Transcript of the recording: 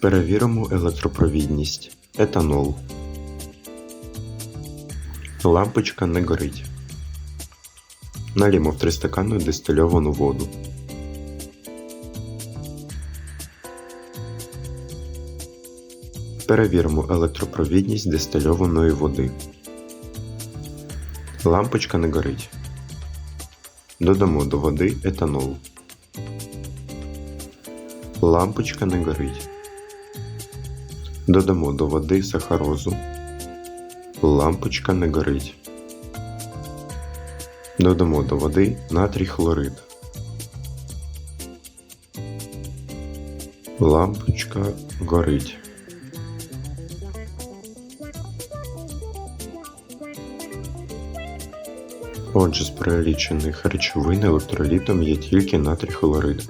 Перевіримо електропровідність. Етанол. Лампочка не горить. Налімо в 3 стакани дистильовану воду. Перевіримо електропровідність дистильованої води. Лампочка не горить. Додамо до води етанол. Лампочка не горить. Додамо до води сахарозу. Лампочка не горить. Додамо до води натрій хлорид. Лампочка горить. Отже, з перелічених речовин електролітом є тільки натрій хлорид.